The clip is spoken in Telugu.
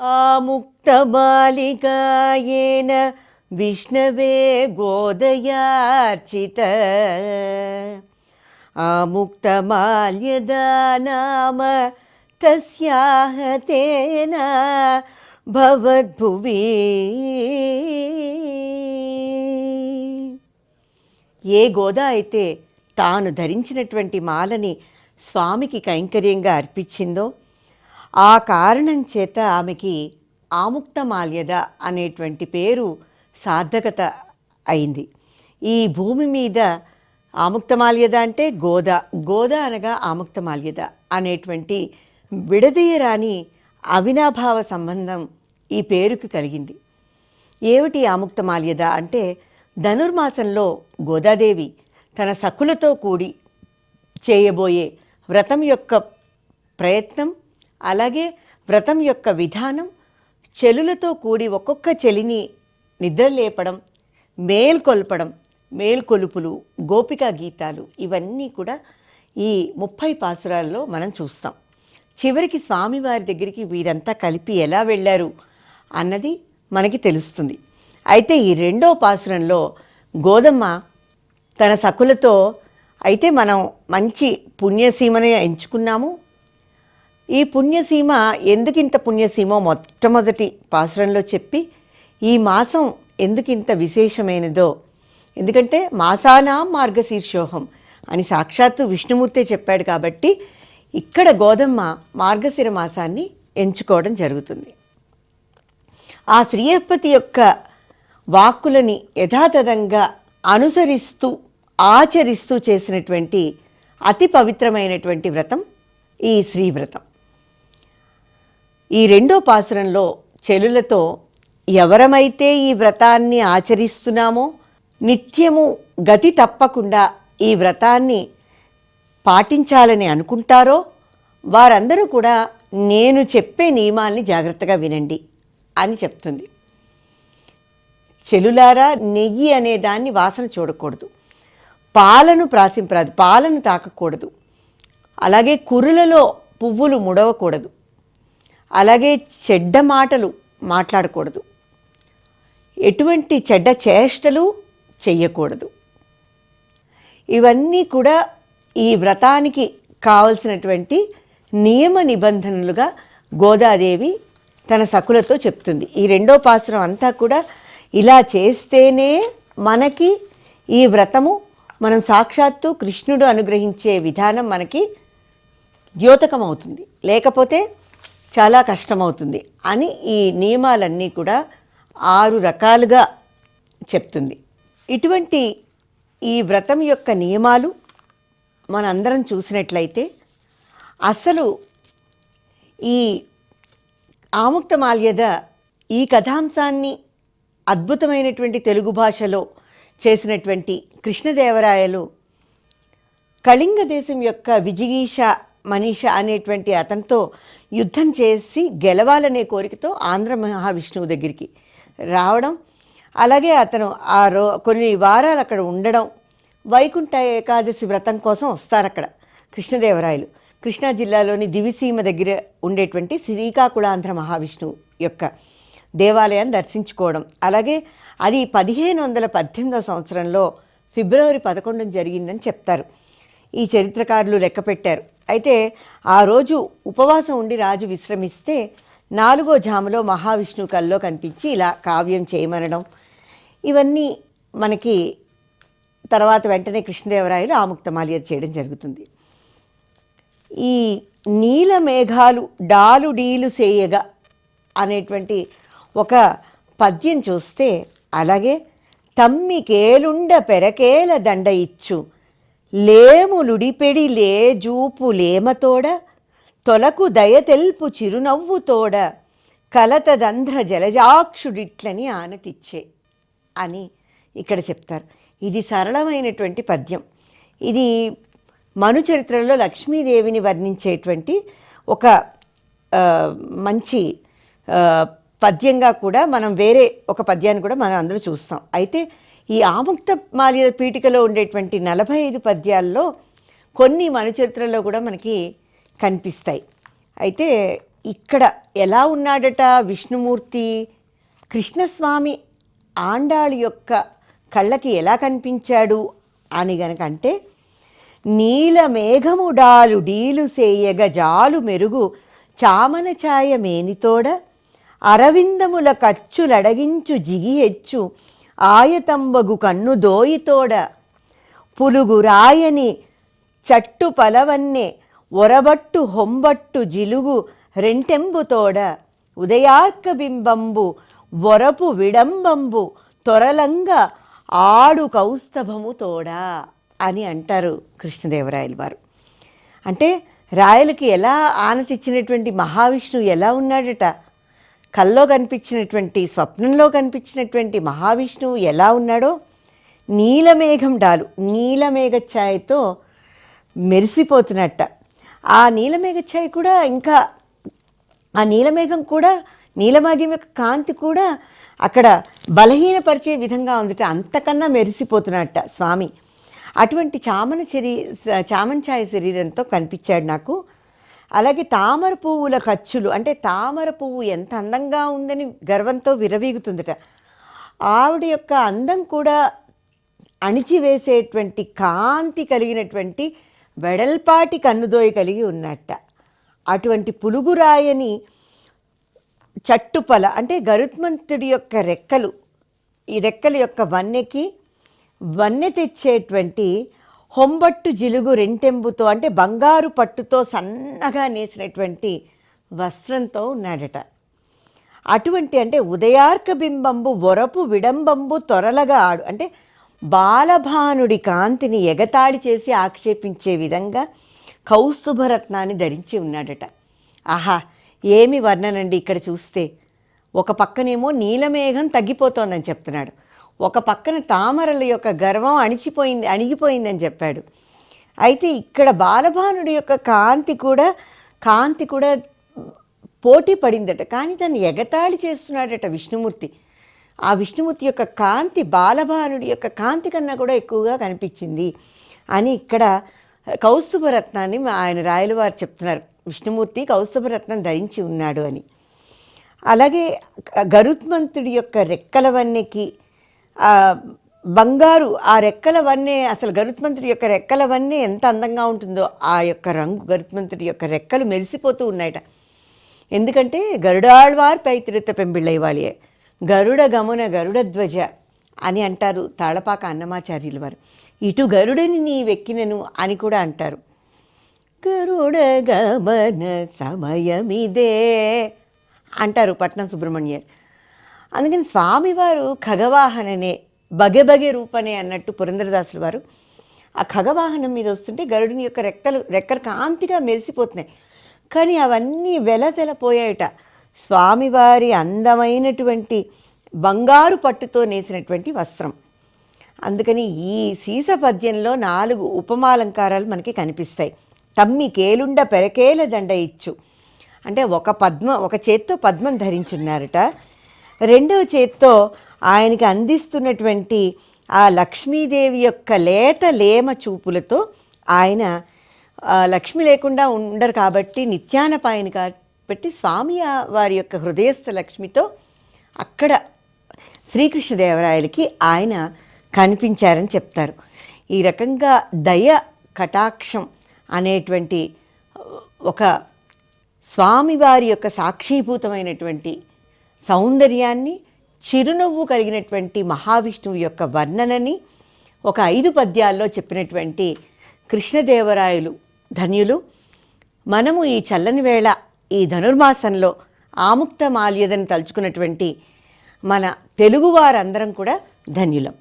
ఆముక్తబాలికాయేన విష్ణవే గోదయార్చిత. ఆముక్తమాల్యదా నామ తస్యాహ తేన భవద్భువి. ఏ గోదా అయితే తాను ధరించినటువంటి మాలని స్వామికి కైంకర్యంగా అర్పించిందో ఆ కారణం చేత ఆమెకి ఆముక్తమాల్యద అనేటువంటి పేరు సార్థకత అయింది. ఈ భూమి మీద ఆముక్తమాల్యద అంటే గోద. గోద అనగా ఆముక్తమాల్యద అనేటువంటి విడదీయరాని అవినాభావ సంబంధం ఈ పేరుకి కలిగింది. ఏమిటి ఆముక్తమాల్యద అంటే ధనుర్మాసంలో గోదాదేవి తన సఖులతో కూడి చేయబోయే వ్రతం యొక్క ప్రయత్నం అలాగే వ్రతం యొక్క విధానం చెలులతో కూడి ఒక్కొక్క చెలిని నిద్రలేపడం మేల్కొల్పడం మేల్కొలుపులు గోపికా గీతాలు ఇవన్నీ కూడా ఈ ముప్పై పాసురాల్లో మనం చూస్తాం. చివరికి స్వామివారి దగ్గరికి వీరంతా కలిపి ఎలా వెళ్ళారు అన్నది మనకి తెలుస్తుంది. అయితే ఈ రెండో పాసురంలో గోదమ్మ తన సకులతో అయితే మనం మంచి పుణ్యసీమని ఎంచుకున్నాము ఈ పుణ్యసీమ ఎందుకింత పుణ్యసీమో మొట్టమొదటి పాసురంలో చెప్పి ఈ మాసం ఎందుకింత విశేషమైనదో. ఎందుకంటే మాసానాం మార్గశీర్షోహం అని సాక్షాత్తు విష్ణుమూర్తే చెప్పాడు కాబట్టి ఇక్కడ గోధమ్మ మార్గశిర మాసాన్ని ఎంచుకోవడం జరుగుతుంది. ఆ శ్రీయపతి యొక్క వాక్కులని యథాతథంగా అనుసరిస్తూ ఆచరిస్తూ చేసినటువంటి అతి పవిత్రమైనటువంటి వ్రతం ఈ శ్రీవ్రతం. ఈ రెండో పాసురంలో చెలులతో ఎవరమైతే ఈ వ్రతాన్ని ఆచరిస్తున్నామో నిత్యము గతి తప్పకుండా ఈ వ్రతాన్ని పాటించాలని అనుకుంటారో వారందరూ కూడా నేను చెప్పే నియమాల్ని జాగ్రత్తగా వినండి అని చెప్తుంది. చెలులారా నెయ్యి అనే దాన్ని వాసన చూడకూడదు. పాలను ప్రాసింపరాదు పాలను తాకకూడదు. అలాగే కురులలో పువ్వులు ముడవకూడదు. అలాగే చెడ్డ మాటలు మాట్లాడకూడదు. ఎటువంటి చెడ్డ చేష్టలు చెయ్యకూడదు. ఇవన్నీ కూడా ఈ వ్రతానికి కావలసినటువంటి నియమ నిబంధనలుగా గోదాదేవి తన సకులతో చెప్తుంది. ఈ రెండో పాసురం అంతా కూడా ఇలా చేస్తేనే మనకి ఈ వ్రతము మనం సాక్షాత్తు కృష్ణుడు అనుగ్రహించే విధానం మనకి ద్యోతకం అవుతుంది లేకపోతే చాలా కష్టమవుతుంది అని ఈ నియమాలన్నీ కూడా ఆరు రకాలుగా చెప్తుంది. ఇటువంటి ఈ వ్రతం యొక్క నియమాలు మనందరం చూసినట్లయితే అసలు ఈ ఆముక్తమాల్యద ఈ కథాంశాన్ని అద్భుతమైనటువంటి తెలుగు భాషలో చేసినటువంటి కృష్ణదేవరాయలు కళింగ దేశం యొక్క విజిగీష మనీష అనేటువంటి అతనితో యుద్ధం చేసి గెలవాలనే కోరికతో ఆంధ్ర మహావిష్ణువు దగ్గరికి రావడం అలాగే అతను ఆ రో కొన్ని వారాలు అక్కడ ఉండడం వైకుంఠ ఏకాదశి వ్రతం కోసం వస్తారు అక్కడ కృష్ణదేవరాయలు. కృష్ణా జిల్లాలోని దివిసీమ దగ్గర ఉండేటువంటి శ్రీకాకుళాంధ్ర మహావిష్ణువు యొక్క దేవాలయాన్ని దర్శించుకోవడం. అలాగే అది పదిహేను వందల పద్దెనిమిదవ సంవత్సరంలో ఫిబ్రవరి పదకొండున జరిగిందని చెప్తారు. ఈ చరిత్రకారులు లెక్క పెట్టారు. అయితే ఆ రోజు ఉపవాసం ఉండి రాజు విశ్రమిస్తే నాలుగో జాములో మహావిష్ణువు కల్లో కనిపించి ఇలా కావ్యం చేయమనడం. ఇవన్నీ మనకి తర్వాత వెంటనే కృష్ణదేవరాయలు ఆముక్తమాలియర్ చేయడం జరుగుతుంది. ఈ నీల మేఘాలు డాలు డీలు సేయగా అనేటువంటి ఒక పద్యం చూస్తే అలాగే తమ్మికేలుండ పెరకేల దండ ఇచ్చు లేములుడిపెడి లేజూపు లేమతోడ తొలకు దయతెల్పు చిరునవ్వుతోడ కలతదంధ్ర జలజాక్షుడిట్లని ఆనతిచ్చే అని ఇక్కడ చెప్తారు. ఇది సరళమైనటువంటి పద్యం. ఇది మను చరిత్రలో లక్ష్మీదేవిని వర్ణించేటువంటి ఒక మంచి పద్యంగా కూడా మనం వేరే ఒక పద్యాన్ని కూడా మనం అందరూ చూస్తాం. అయితే ఈ ఆముక్త మాల్య పీఠికలో ఉండేటువంటి నలభై ఐదు పద్యాల్లో కొన్ని మనుచరిత్రలో కూడా మనకి కనిపిస్తాయి. అయితే ఇక్కడ ఎలా ఉన్నాడట విష్ణుమూర్తి? కృష్ణస్వామి ఆండాళి యొక్క కళ్ళకి ఎలా కనిపించాడు అని గనక అంటే నీల మేఘముడాలు డీలు సేయగ జాలు మెరుగు చామన ఛాయ మేనితోడ అరవిందముల కచ్చులడగించు జిగి హెచ్చు ఆయతంబగు కన్ను దోయితోడ పులుగు రాయని చట్టు పలవన్నే ఒరబట్టు హొంబట్టు జిలుగు రెంటెంబుతోడ ఉదయార్క బింబంబు వరపు విడంబంబు త్వరలంగా ఆడు కౌస్తభము తోడా అని అంటారు కృష్ణదేవరాయలు వారు. అంటే రాయలకి ఎలా ఆనతిచ్చినటువంటి మహావిష్ణువు ఎలా ఉన్నాడట? కల్లో కనిపించినటువంటి స్వప్నంలో కనిపించినటువంటి మహావిష్ణువు ఎలా ఉన్నాడో నీలమేఘం డాలు నీలమేఘ ఛాయతో మెరిసిపోతున్నట్ట. ఆ నీలమేఘ ఛాయ కూడా ఇంకా ఆ నీలమేఘం కూడా నీలమేఘం యొక్క కాంతి కూడా అక్కడ బలహీనపరిచే విధంగా ఉందట అంతకన్నా మెరిసిపోతున్నట్ట స్వామి. అటువంటి చామన శరీ ఛాయ శరీరంతో కనిపించాడు నాకు. అలాగే తామర పువ్వుల ఖర్చులు అంటే తామర పువ్వు ఎంత అందంగా ఉందని గర్వంతో విరవీగుతుందట ఆవిడ యొక్క అందం కూడా అణిచివేసేటువంటి కాంతి కలిగినటువంటి వెడల్పాటి కన్నుదోయ కలిగి ఉన్నట్ట. అటువంటి పులుగురాయని చట్టుపల అంటే గరుత్మంతుడి యొక్క రెక్కలు ఈ రెక్కల యొక్క వన్నెకి వన్నె తెచ్చేటువంటి హొంబట్టు జిలుగు రెంటెంబుతో అంటే బంగారు పట్టుతో సన్నగా నేసినటువంటి వస్త్రంతో ఉన్నాడట. అటువంటి అంటే ఉదయార్క బింబంబు వరపు విడంబంబు త్వరలగా ఆడు అంటే బాలభానుడి కాంతిని ఎగతాళి చేసి ఆక్షేపించే విధంగా కౌస్తుభరత్నాన్ని ధరించి ఉన్నాడట. ఆహా ఏమి వర్ణనండి ఇక్కడ చూస్తే? ఒక పక్కనేమో నీలమేఘం తగ్గిపోతోందని చెప్తున్నాడు. ఒక పక్కన తామరల యొక్క గర్వం అణిచిపోయింది అణిగిపోయిందని చెప్పాడు. అయితే ఇక్కడ బాలభానుడి యొక్క కాంతి కూడా కాంతి కూడా పోటీ పడిందట. కానీ తను ఎగతాళి చేస్తున్నాడట విష్ణుమూర్తి. ఆ విష్ణుమూర్తి యొక్క కాంతి బాలభానుడి యొక్క కాంతి కన్నా కూడా ఎక్కువగా కనిపించింది అని ఇక్కడ కౌస్తుభరత్నాన్ని ఆయన రాయల వారు చెప్తున్నారు. విష్ణుమూర్తి కౌస్తుభరత్నం ధరించి ఉన్నాడు అని. అలాగే గరుత్మంతుడి యొక్క రెక్కలవన్నీకి బంగారు ఆ రెక్కలవన్నీ అసలు గరుత్మంతుడి యొక్క రెక్కలవన్నీ ఎంత అందంగా ఉంటుందో ఆ యొక్క రంగు గరుత్మంతుడి యొక్క రెక్కలు మెరిసిపోతూ ఉన్నాయట. ఎందుకంటే గరుడాళ్వార్ పైతిరుత పెంబిళ్ళయ్యవాళియే గరుడ గమున గరుడ ధ్వజ అని అంటారు తాళపాక అన్నమాచార్యుల వారు. ఇటు గరుడని నీ వెక్కినను అని కూడా అంటారు. గరుడ గమన సమయమిదే అంటారు పట్నం సుబ్రహ్మణ్యర్. అందుకని స్వామివారు ఖగవాహననే బగెబగె రూపనే అన్నట్టు పురంధరదాసులు వారు. ఆ ఖగవాహనం మీద వస్తుంటే గరుడిని యొక్క రెక్కలు రెక్కలు కాంతిగా మెరిసిపోతున్నాయి. కానీ అవన్నీ వెలతెలపోయాయట. స్వామివారి అందమైనటువంటి బంగారు పట్టుతో నేసినటువంటి వస్త్రం. అందుకని ఈ సీస పద్యంలో నాలుగు ఉపమాలంకారాలు మనకి కనిపిస్తాయి. తమ్మి కేలుండ పెరకేల దండ ఇచ్చు అంటే ఒక పద్మ ఒక చేత్తో పద్మం ధరించున్నారట. రెండవ చేత్తో ఆయనకి అందిస్తున్నటువంటి ఆ లక్ష్మీదేవి యొక్క లేత లేమ చూపులతో ఆయన లక్ష్మి లేకుండా ఉండరు కాబట్టి నిత్యానపాయన కాబట్టి స్వామి వారి యొక్క హృదయస్థ లక్ష్మితో అక్కడ శ్రీకృష్ణదేవరాయలకి ఆయన కనిపించారని చెప్తారు. ఈ రకంగా దయ కటాక్షం అనేటువంటి ఒక స్వామివారి యొక్క సాక్షీభూతమైనటువంటి సౌందర్యాన్ని చిరునవ్వు కలిగినటువంటి మహావిష్ణువు యొక్క వర్ణనని ఒక ఐదు పద్యాల్లో చెప్పినటువంటి కృష్ణదేవరాయలు ధన్యులు. మనము ఈ చల్లని వేళ ఈ ధనుర్మాసంలో ఆముక్త మాల్యదని తలుచుకున్నటువంటి మన తెలుగువారందరం కూడా ధన్యులం.